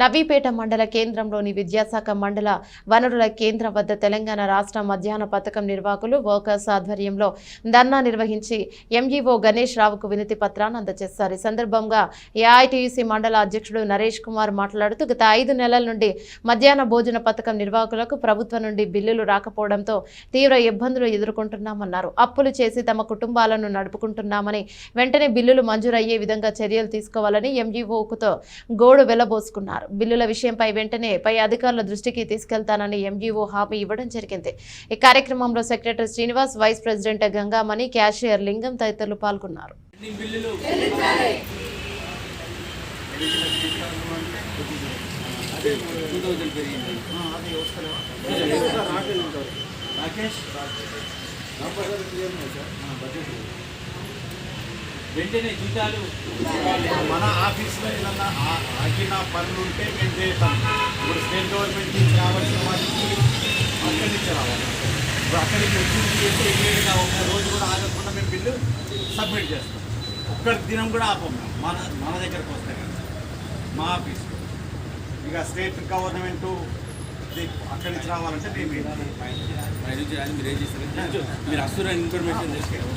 నవీపేట మండల కేంద్రంలోని విద్యాశాఖ మండల వనరుల కేంద్రం వద్ద తెలంగాణ రాష్ట్ర మధ్యాహ్న పథకం నిర్వాహకులు వర్కర్స్ ఆధ్వర్యంలో ధర్నా నిర్వహించి ఎంఈఓ గణేష్ రావుకు వినతి పత్రాన్ని అందజేశారు. ఈ సందర్భంగా ఏఐటీయూసీ మండల అధ్యక్షుడు నరేష్ కుమార్ మాట్లాడుతూ గత ఐదు నెలల నుండి మధ్యాహ్న భోజన పథకం నిర్వాహకులకు ప్రభుత్వం నుండి బిల్లులు రాకపోవడంతో తీవ్ర ఇబ్బందులు ఎదుర్కొంటున్నామన్నారు. అప్పులు చేసి తమ కుటుంబాలను నడుపుకుంటున్నామని వెంటనే బిల్లులు మంజూరయ్యే విధంగా చర్యలు తీసుకోవాలని ఎంఈఓకుతో గోడు వెలబోసుకున్నారు. బిల్లుల విషయంపై వెంటనే పై అధికారుల దృష్టికి తీసుకెళ్తానని ఎంజీఓ హామీ ఇవ్వడం జరిగింది ఈ కార్యక్రమంలో secretary Srinivas vice president Gangamani cashier Lingam తదితరులు పాల్గొన్నారు రాకేష్ వెంటనే జీతాలు మన ఆఫీస్లో ఏదన్నా ఆగిన పనులు ఉంటే మేము చేస్తాం. ఇప్పుడు స్టేట్ గవర్నమెంట్ నుంచి రావాల్సిన వాటికి అక్కడి నుంచి రావాలి. ఇప్పుడు అక్కడి నుంచి వచ్చింది అంటే ఇమీడియట్గా ఒక రోజు కూడా ఆగకుండా మేము బిల్లు సబ్మిట్ చేస్తాం. ఒక్క దినం కూడా ఆపం మన మన దగ్గరకు వస్తే కనుక మా ఆఫీస్. ఇక స్టేట్ గవర్నమెంట్ అక్కడి నుంచి రావాలంటే మేము మీరు ఏం చేస్తారు? మీరు అస్తున్న ఇన్ఫర్మేషన్ తీసుకెళ్ళి